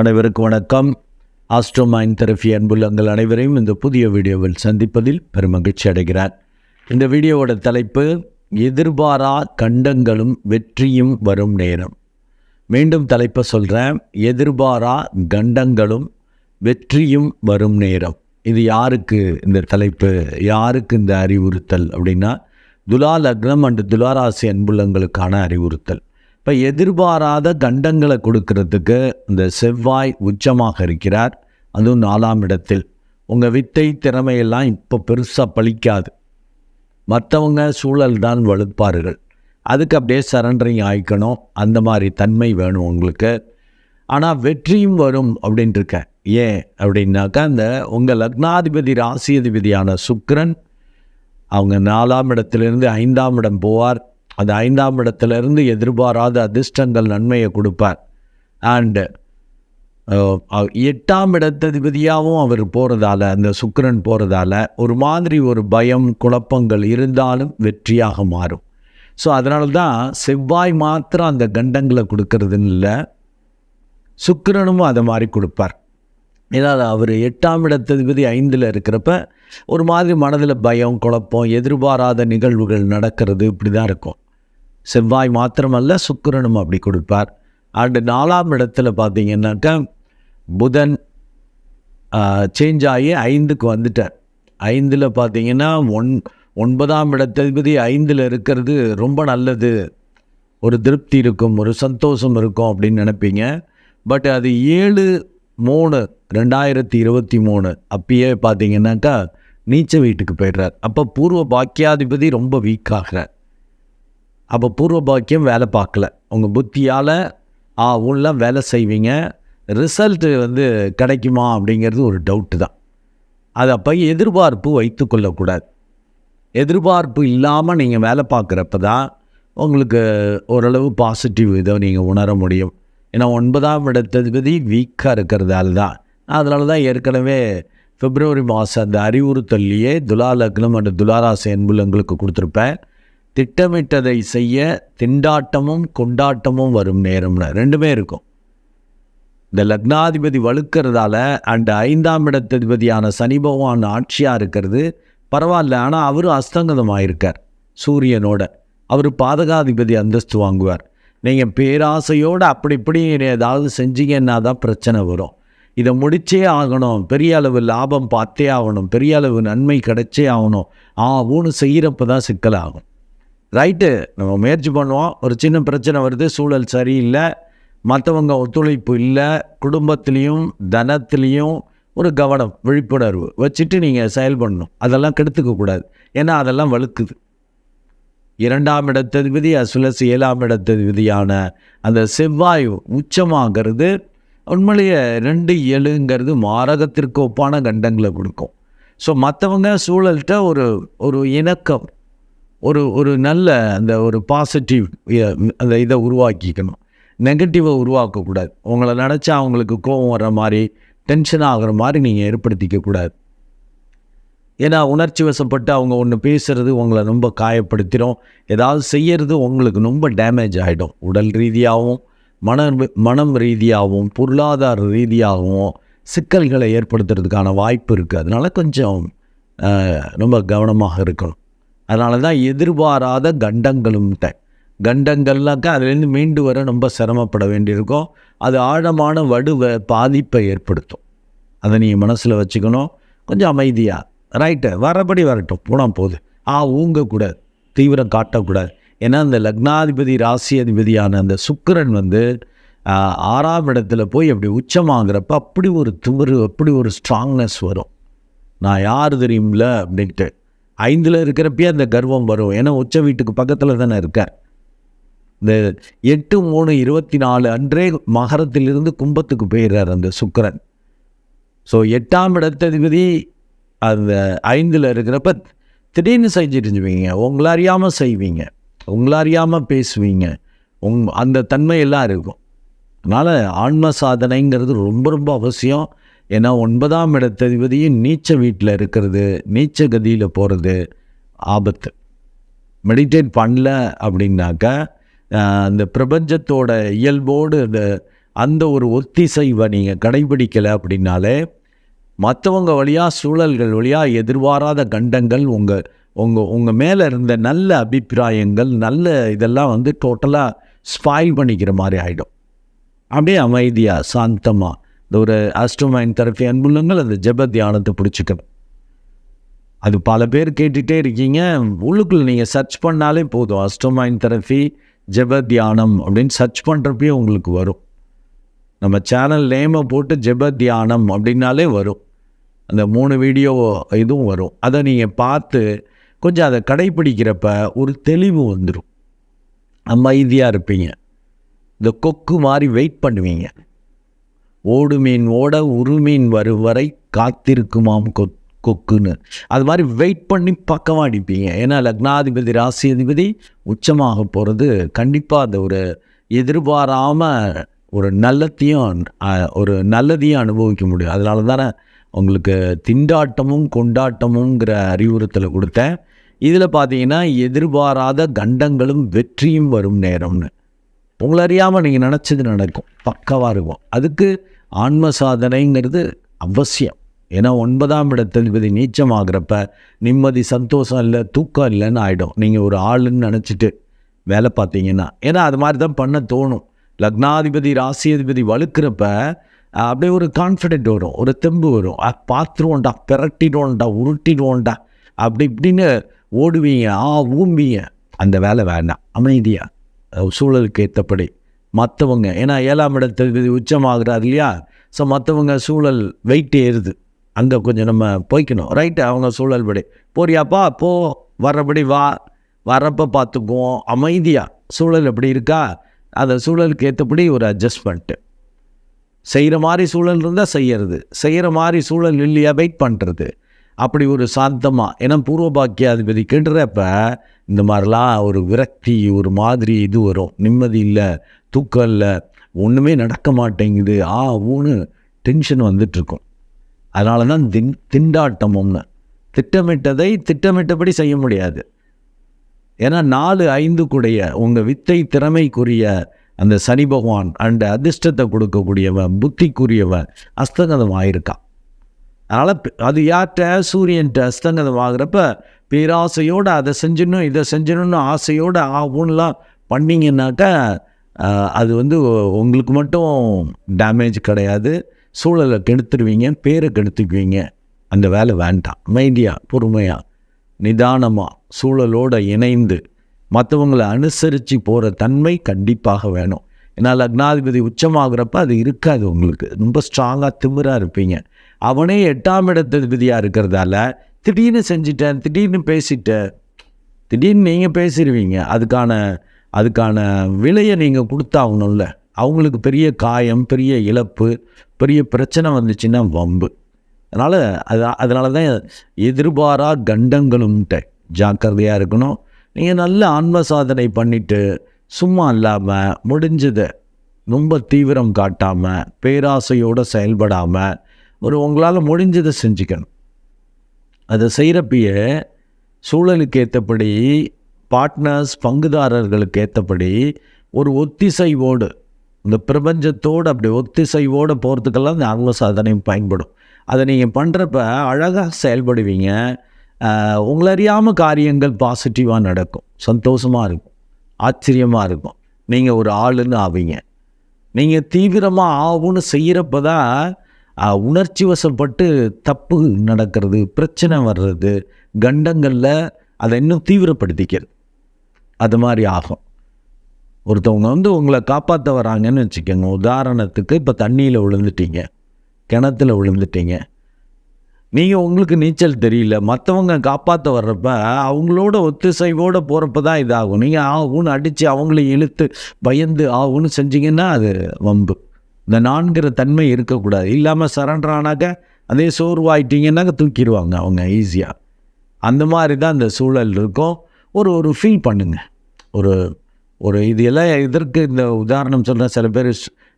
அனைவருக்கும் வணக்கம். Astro mind therapy அன்புள்ளங்கள் அனைவரையும் இந்த புதிய வீடியோவில் சந்திப்பதில் பெருமகிழ்ச்சி அடைகிறார் இந்த வீடியோவோட தலைப்பு எதிர்பாரா கண்டங்களும் வெற்றியும் வரும் நேரம். மீண்டும் தலைப்பை சொல்கிறேன் எதிர்பாரா கண்டங்களும் வெற்றியும் வரும் நேரம். இது யாருக்கு இந்த தலைப்பு? யாருக்கு இந்த அறிவுறுத்தல் அப்படின்னா துலா லக்னம் அண்டு துலாராசி அன்புள்ளங்களுக்கான அறிவுறுத்தல். இப்போ எதிர்பாராத கண்டங்களை கொடுக்கறதுக்கு இந்த செவ்வாய் உச்சமாக இருக்கிறார். அதுவும் நாலாம் இடத்தில். உங்கள் வித்தை திறமையெல்லாம் இப்போ பெருசாக பழிக்காது. மற்றவங்க சூழல் தான் வலுப்பார்கள். அதுக்கு அப்படியே சரண்டரிங் ஆயிக்கணும். அந்த மாதிரி தன்மை வேணும் உங்களுக்கு. ஆனால் வெற்றியும் வரும் அப்படின்ட்டுருக்க. ஏன் அப்படின்னாக்கா அந்த உங்கள் லக்னாதிபதி ராசியதிபதியான சுக்ரன் அவங்க நாலாம் இடத்திலிருந்து ஐந்தாம் இடம் போவார். அந்த ஐந்தாம் இடத்துலேருந்து எதிர்பாராத அதிர்ஷ்டங்கள் நன்மையை கொடுப்பார். அண்டு எட்டாம் இடத்ததிபதியாகவும் அவர் போகிறதால அந்த சுக்கரன் போகிறதால ஒரு மாதிரி ஒரு பயம் குழப்பங்கள் இருந்தாலும் வெற்றியாக மாறும். ஸோ அதனால தான் செவ்வாய் மாத்திரம் அந்த கண்டங்களை கொடுக்கறதுன்னு இல்லை. சுக்கிரனும் அதை மாதிரி கொடுப்பார். ஏதாவது அவர் எட்டாம் இடத்ததிபதி ஐந்தில் இருக்கிறப்ப ஒரு மாதிரி மனதில் பயம் குழப்பம் எதிர்பாராத நிகழ்வுகள் நடக்கிறது இப்படி தான் இருக்கும். செவ்வாய் மாத்திரமல்ல சுக்கிரனும் அப்படி கொடுப்பார். அண்டு நாலாம் இடத்துல பார்த்தீங்கன்னாக்கா புதன் சேஞ்ச் ஆகி ஐந்துக்கு வந்துட்டார். ஐந்தில் பார்த்தீங்கன்னா ஒன் ஒன்பதாம் இடத்ததிபதி ஐந்தில் இருக்கிறது ரொம்ப நல்லது. ஒரு திருப்தி இருக்கும் ஒரு சந்தோஷம் இருக்கும் அப்படின்னு நினைப்பீங்க. பட் அது ஏழு மூணு ரெண்டாயிரத்தி இருபத்தி மூணு அப்பயே பார்த்தீங்கன்னாக்கா நீச்ச வீட்டுக்கு போயிடுறார். அப்போ பூர்வ பாக்கியாதிபதி ரொம்ப வீக் ஆகிறார். அப்போ பூர்வ பாக்கியம் வேலை பார்க்கல. உங்கள் புத்தியால் ஆ உள்ள வேலை செய்வீங்க. ரிசல்ட்டு வந்து கிடைக்குமா? அப்படிங்கிறது ஒரு டவுட்டு தான். அது அப்போ எதிர்பார்ப்பு வைத்து கொள்ளக்கூடாது. எதிர்பார்ப்பு இல்லாமல் நீங்கள் வேலை பார்க்குறப்ப தான் உங்களுக்கு ஓரளவு பாசிட்டிவ் இதை நீங்கள் உணர முடியும். ஏன்னா ஒன்பதாம் இடத்ததிபதி வீக்காக இருக்கிறதால தான். அதனால தான் ஏற்கனவே பிப்ரவரி மாதம் அந்த அறிவுறுத்தல்லையே துலா லக்னம் அண்ட் துலாராசி என்புலங்களுக்கு கொடுத்துருப்பேன். திட்டமிட்டதை செய்ய திண்டாட்டமும் கொண்டாட்டமும் வரும் நேரம்னு. ரெண்டுமே இருக்கும். இந்த லக்னாதிபதி வலுக்கிறதால அண்ட் ஐந்தாம் இடத்ததிபதியான சனி பகவான் ஆட்சியாக இருக்கிறது. பரவாயில்ல ஆனால் அவரும் அஸ்தங்கதமாக இருக்கார் சூரியனோட. அவர் பாதகாதிபதி அந்தஸ்து வாங்குவார். நீங்கள் பேராசையோடு அப்படி இப்படி ஏதாவது செஞ்சீங்கன்னா தான் பிரச்சனை வரும். இதை முடிச்சே ஆகணும். பெரிய அளவு லாபம் பார்த்தே ஆகணும். பெரிய அளவு நன்மை கிடைச்சே ஆகணும். ஆ ஊன்னு செய்கிறப்ப தான் சிக்கலாகும். ரைட்டு. நம்ம முயற்சி பண்ணுவோம். ஒரு சின்ன பிரச்சனை வருது சூழல் சரியில்லை. மற்றவங்க ஒத்துழைப்பு இல்லை. குடும்பத்துலேயும் தனத்துலேயும் ஒரு கவனம் விழிப்புணர்வு வச்சுட்டு நீங்கள் செயல்படணும். அதெல்லாம் கெடுத்துக்கக்கூடாது ஏன்னா அதெல்லாம் வலுக்குது இரண்டாம் இடத்ததிபதி அசுலஸ் ஏழாம் இடத்ததிபதியான அந்த செவ்வாய் உச்சமாகிறது உண்மையிலேயே ரெண்டு ஏழுங்கிறது மாரகத்திற்கு ஒப்பான கண்டங்களை கொடுக்கும். ஸோ மற்றவங்க சூழல்கிட்ட ஒரு ஒரு இணக்கம் ஒரு ஒரு நல்ல அந்த ஒரு பாசிட்டிவ் அந்த இதை உருவாக்கிக்கணும். நெகட்டிவை உருவாக்கக்கூடாது. உங்களை நினச்சா அவங்களுக்கு கோபம் வர்ற மாதிரி டென்ஷன் ஆகிற மாதிரி நீங்கள் ஏற்படுத்திக்க கூடாது. ஏன்னா உணர்ச்சி வசப்பட்டு அவங்க ஒன்று பேசுகிறது உங்களை ரொம்ப காயப்படுத்திடும் ஏதாவது செய்கிறது உங்களுக்கு ரொம்ப டேமேஜ் ஆகிடும் உடல் ரீதியாகவும் மன மனம் ரீதியாகவும் பொருளாதார ரீதியாகவும் சிக்கல்களை ஏற்படுத்துறதுக்கான வாய்ப்பு இருக்குது அதனால் கொஞ்சம் ரொம்ப கவனமாக இருக்கணும். அதனால தான் எதிர்பாராத கண்டங்களும்ட்ட. கண்டங்கள்னாக்கா அதுலேருந்து மீண்டு வர ரொம்ப சிரமப்பட வேண்டியிருக்கும். அது ஆழமான வடுவை பாதிப்பை ஏற்படுத்தும். அதை நீங்கள் மனசில் வச்சுக்கணும். கொஞ்சம் அமைதியாக ரைட்டு. வரபடி வரட்டும். போனால் போகுது ஆ ஊங்கக்கூடாது. தீவிரம் காட்டக்கூடாது. ஏன்னா அந்த லக்னாதிபதி ராசி அதிபதியான அந்த சுக்கரன் வந்து ஆறாம் இடத்துல போய் அப்படி உச்சமாகிறப்ப அப்படி ஒரு துவரு அப்படி ஒரு ஸ்ட்ராங்னஸ் வரும். நான் யார் தெரியும்ல? அப்படின்ட்டு. ஐந்தில் இருக்கிறப்பயே அந்த கர்வம் வரும். ஏன்னா உச்ச வீட்டுக்கு பக்கத்தில் தானே இருக்கார் இந்த எட்டு மூணு இருபத்தி நாலு அன்றே மகரத்திலிருந்து கும்பத்துக்கு போயிடுறார் அந்த சுக்கரன். ஸோ எட்டாம் இடத்ததிபதி அந்த ஐந்தில் இருக்கிறப்ப திடீர்னு செஞ்சிருந்துவீங்க உங்களை அறியாமல் செய்வீங்க. உங்களை அறியாமல் பேசுவீங்க. உங் அந்த தன்மையெல்லாம் இருக்கும். அதனால் ஆன்ம சாதனைங்கிறது ரொம்ப ரொம்ப அவசியம். ஏன்னா ஒன்பதாம் இடத்ததிபதியும் நீச்ச வீட்டில் இருக்கிறது நீச்ச கதியில் போகிறது ஆபத்து. மெடிடேட் பண்ணல அப்படின்னாக்கா அந்த பிரபஞ்சத்தோட இயல்போடு அந்த அந்த ஒரு ஒத்திசைவை நீங்கள் கடைபிடிக்கலை அப்படின்னாலே மற்றவங்க வழியாக சூழல்கள் வழியாக எதிர்பாராத கண்டங்கள் உங்கள் உங்கள் உங்கள் மேலே இருந்த நல்ல அபிப்பிராயங்கள் நல்ல இதெல்லாம் வந்து டோட்டலாக ஸ்பாயில் பண்ணிக்கிற மாதிரி ஆகிடும் அப்படியே அமைதியாக சாந்தமாக இந்த ஒரு ஆஸ்ட்ரோமைன் தெரப்பி அன்புள்ளங்கள் அந்த ஜெப தியானத்தை பிடிச்சிக்கணும் அது பல பேர் கேட்டுகிட்டே இருக்கீங்க உள்ளுக்குள்ளே நீங்கள் சர்ச் பண்ணாலே போதும். அஸ்டோமைன் தெரப்பி ஜெப தியானம் அப்படின்னு சர்ச் பண்ணுறப்பயே உங்களுக்கு வரும். நம்ம சேனல் நேமை போட்டு ஜெப தியானம் அப்படின்னாலே வரும். அந்த மூணு வீடியோ இதுவும் வரும். அதை நீங்கள் பார்த்து கொஞ்சம் அதை கடைப்பிடிக்கிறப்ப ஒரு தெளிவு வந்துடும் அமைதியாக இருப்பீங்க. இந்த கொக்கு மாதிரி வெயிட் பண்ணுவீங்க. ஓடு மீன் ஓட உருமீன் வரும் வரை காத்திருக்குமாம் கொ கொக்குன்னு அது மாதிரி வெயிட் பண்ணி பக்கமாக அடிப்பீங்க? ஏன்னா லக்னாதிபதி ராசி அதிபதி உச்சமாக போகிறது கண்டிப்பாக அந்த ஒரு எதிர்பாராமல் ஒரு நல்லத்தையும் ஒரு நல்லதையும் அனுபவிக்க முடியும். அதனால தானே உங்களுக்கு திண்டாட்டமும் கொண்டாட்டமுங்கிற அறிவுறுத்தலை கொடுத்தேன். இதில் பார்த்தீங்கன்னா எதிர்பாராத கண்டங்களும் வெற்றியும் வரும் நேரம்னு. உங்களை அறியாமல் நீங்கள் நினச்சது நடக்கும். பக்கவாக இருக்கும். அதுக்கு ஆன்ம சாதனைங்கிறது அவசியம். ஏன்னா ஒன்பதாம் இடத்ததிபதி நீச்சமாகிறப்ப நிம்மதி சந்தோஷம் இல்லை தூக்கம் இல்லைன்னு ஆகிடும் நீங்கள் ஒரு ஆளுன்னு நினச்சிட்டு வேலை பார்த்தீங்கன்னா. ஏன்னா அது மாதிரி தான் பண்ண தோணும். லக்னாதிபதி ராசியாதிபதி வலுக்கிறப்ப அப்படியே ஒரு கான்ஃபிடென்ட் வரும். ஒரு தெம்பு வரும். பார்த்துருவோண்டா பார்த்துருவோம்டா பிரட்டிடுவோம்டா உருட்டிடுவோம்டா அப்படி இப்படின்னு ஓடுவீங்க. ஆ ஊம்பிங்க. அந்த வேலை வேண்டாம். அமைதியாக சூழலுக்கு ஏற்றபடி மற்றவங்க ஏன்னா ஏழாம் இடத்துக்கு உச்சமாகிறார் இல்லையா? ஸோ மற்றவங்க சூழல் வெயிட் ஏறுது. அங்கே கொஞ்சம் நம்ம போய்க்கணும். ரைட்டு அவங்க சூழல் படி போறியாப்பா? போ வர்றபடி வா. வரப்போ பார்த்துக்குவோம் அமைதியாக சூழல் எப்படி இருக்கா? அந்த சூழலுக்கு ஏற்றபடி ஒரு அட்ஜஸ்ட்மெண்ட்டு செய்கிற மாதிரி சூழல் இருந்தால் செய்யறது. செய்கிற மாதிரி சூழல் இல்லையா? வெயிட் பண்ணுறது அப்படி ஒரு சாந்தமாக ஏன்னா பூர்வ பாக்கியாதிபதி இந்த மாதிரிலாம் ஒரு விரக்தி ஒரு மாதிரி இது வரும். நிம்மதி இல்லை தூக்கம் இல்லை ஒன்றுமே நடக்க மாட்டேங்குது. ஆ ஊன்னு டென்ஷன் வந்துட்டுருக்கும். அதனால தான் தின் திண்டாட்டமும்னு திட்டமிட்டதை திட்டமிட்டபடி செய்ய முடியாது. ஏன்னா நாலு ஐந்து கூடைய உங்கள் வித்தை திறமைக்குரிய அந்த சனி பகவான் அண்ட் அதிர்ஷ்டத்தை கொடுக்கக்கூடியவன் புத்திக்குரியவன் அஸ்தங்கதம் ஆயிருக்கான். அதனால் அது யார்கிட்ட? சூரியன்ட்ட அஸ்தங்கதம் ஆகிறப்ப பேராசையோடு அதை செஞ்சிடணும் இதை செஞ்சிடணும்னு ஆசையோடு ஆகும்லாம் பண்ணிங்கன்னாக்கா அது வந்து உங்களுக்கு மட்டும் டேமேஜ் கிடையாது. சூழலை கெடுத்துருவீங்க பேரை கெடுத்துக்குவீங்க. அந்த வேலை வேண்டாம். அமைதியாக பொறுமையாக நிதானமாக சூழலோடு இணைந்து மற்றவங்களை அனுசரித்து போகிற தன்மை கண்டிப்பாக வேணும். ஏன்னா லக்னாதிபதி உச்சமாகிறப்ப அது இருக்காது உங்களுக்கு. ரொம்ப ஸ்ட்ராங்காக திமிராக இருப்பீங்க. அவனே எட்டாம் இடத்ததிபதியாக இருக்கிறதால திடீர்னு செஞ்சிட்டேன் திடீர்னு பேசிட்டேன். திடீர்னு நீங்கள் பேசிடுவீங்க. அதுக்கான அதுக்கான விலையை நீங்கள் கொடுத்தாகணும்ல. அவங்களுக்கு பெரிய காயம் பெரிய இழப்பு பெரிய பிரச்சனை வந்துச்சுன்னா வம்பு. அதனால் அது அதனால தான் எதிர்பாரா கண்டங்களும்ட்ட ஜாக்கிரதையாக இருக்கணும். நீங்கள் நல்ல ஆன்ம சாதனை பண்ணிவிட்டு சும்மா இல்லாமல் முடிஞ்சதை ரொம்ப தீவிரம் காட்டாமல் பேராசையோடு செயல்படாமல் ஒரு உங்களால் முடிஞ்சதை செஞ்சுக்கணும். அதை செய்கிறப்பயே சூழலுக்கு ஏற்றபடி பார்ட்னர்ஸ் பங்குதாரர்களுக்கு ஏற்றபடி ஒரு ஒத்திசைவோடு இந்த பிரபஞ்சத்தோடு அப்படி ஒத்திசைவோடு போகிறதுக்கெல்லாம் இந்த ஆங்கில சாதனையும் பயன்படும். அதை நீங்கள் பண்ணுறப்ப அழகாக செயல்படுவீங்க. உங்களறியாமல் உங்களை அறியாமல் காரியங்கள் பாசிட்டிவாக நடக்கும். சந்தோஷமாக இருக்கும். ஆச்சரியமாக இருக்கும். நீங்கள் ஒரு ஆளுன்னு ஆவீங்க. நீங்கள் தீவிரமாக ஆகும்னு செய்கிறப்ப தான் உணர்ச்சி வசப்பட்டு தப்பு நடக்கிறது பிரச்சனை வர்றது கண்டங்களில் அதை இன்னும் தீவிரப்படுத்திக்கிறது. அது மாதிரி ஆகும். ஒருத்தவங்க வந்து உங்களை காப்பாற்ற வராங்கன்னு வச்சுக்கோங்க. உதாரணத்துக்கு இப்போ தண்ணியில் விழுந்துட்டீங்க கிணத்துல விழுந்துட்டீங்க. நீங்கள் உங்களுக்கு நீச்சல் தெரியல. மற்றவங்க காப்பாற்ற வர்றப்ப அவங்களோட ஒத்திசைவோடு போகிறப்ப தான் இதாகும். நீங்கள் ஆகும்னு அடித்து அவங்கள இழுத்து பயந்து ஆகும்னு செஞ்சிங்கன்னா அது வம்பு. இந்த நான்கிற தன்மை இருக்கக்கூடாது. இல்லாமல் சரண்டர் ஆனாக்க அதே சோர்வாயிட்டீங்கன்னாக்க தூக்கிடுவாங்க அவங்க ஈஸியாக அந்த மாதிரி தான் இந்த சூழல் இருக்கும். ஒரு ஒரு ஃபீல் பண்ணுங்கள் ஒரு ஒரு இது எல்லாம் இதற்கு இந்த உதாரணம் சொல்கிறேன் சில பேர்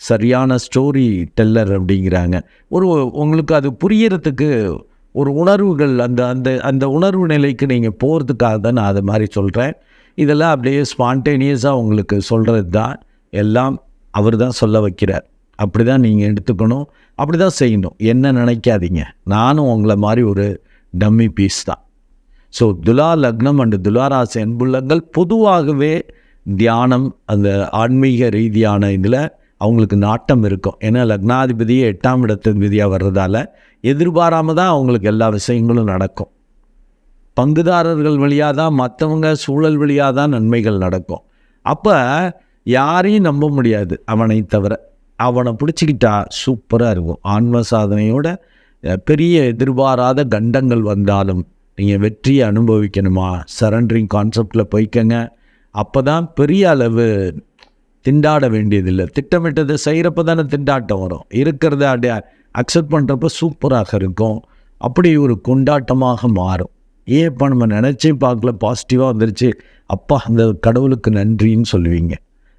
சரியான ஸ்டோரி டெல்லர் அப்படிங்கிறாங்க. ஒரு உங்களுக்கு அது புரியறதுக்கு ஒரு உணர்வுகள் அந்த அந்த அந்த உணர்வு நிலைக்கு நீங்கள் போகிறதுக்காக தான் நான் அது மாதிரி சொல்கிறேன் இதெல்லாம் அப்படியே ஸ்பான்டேனியஸாக உங்களுக்கு சொல்கிறது தான் எல்லாம் அவர் தான் சொல்ல வைக்கிறார். அப்படி தான் நீங்கள் எடுத்துக்கணும். அப்படி தான் செய்யணும். என்ன நினைக்காதீங்க. நானும் உங்களை மாதிரி ஒரு டம்மி பீஸ் தான். ஸோ துலா லக்னம் அண்டு துலாராசி அன்புள்ளங்கள் பொதுவாகவே தியானம் அந்த ஆன்மீக ரீதியான இதில் அவங்களுக்கு நாட்டம் இருக்கும். ஏன்னா லக்னாதிபதியே எட்டாம் இடத்திபதியாக வர்றதால எதிர்பாராமல் தான் அவங்களுக்கு எல்லா விஷயங்களும் நடக்கும். பங்குதாரர்கள் வழியாக தான் மற்றவங்க சூழல் வழியாக தான் நன்மைகள் நடக்கும். அப்போ யாரையும் நம்ப முடியாது அவனை தவிர. அவனை பிடிச்சிக்கிட்டா சூப்பராக இருக்கும். ஆன்ம சாதனையோட பெரிய எதிர்பாராத கண்டங்கள் வந்தாலும் நீங்கள் வெற்றியை அனுபவிக்கணுமா? சரண்டரிங் கான்செப்டில் போய்க்கங்க. அப்போ தான் பெரிய அளவு திண்டாட வேண்டியதில்லை. திட்டமிட்டதை செய்கிறப்ப தானே திண்டாட்டம் வரும். இருக்கிறத அப்படியே அக்செப்ட் பண்ணுறப்ப சூப்பராக இருக்கும். அப்படி ஒரு கொண்டாட்டமாக மாறும். ஏன் இப்போ நம்ம நினச்சே பார்க்கல? பாசிட்டிவாக வந்துருச்சு. அப்பா அந்த கடவுளுக்கு நன்றின்னு சொல்லுவீங்க.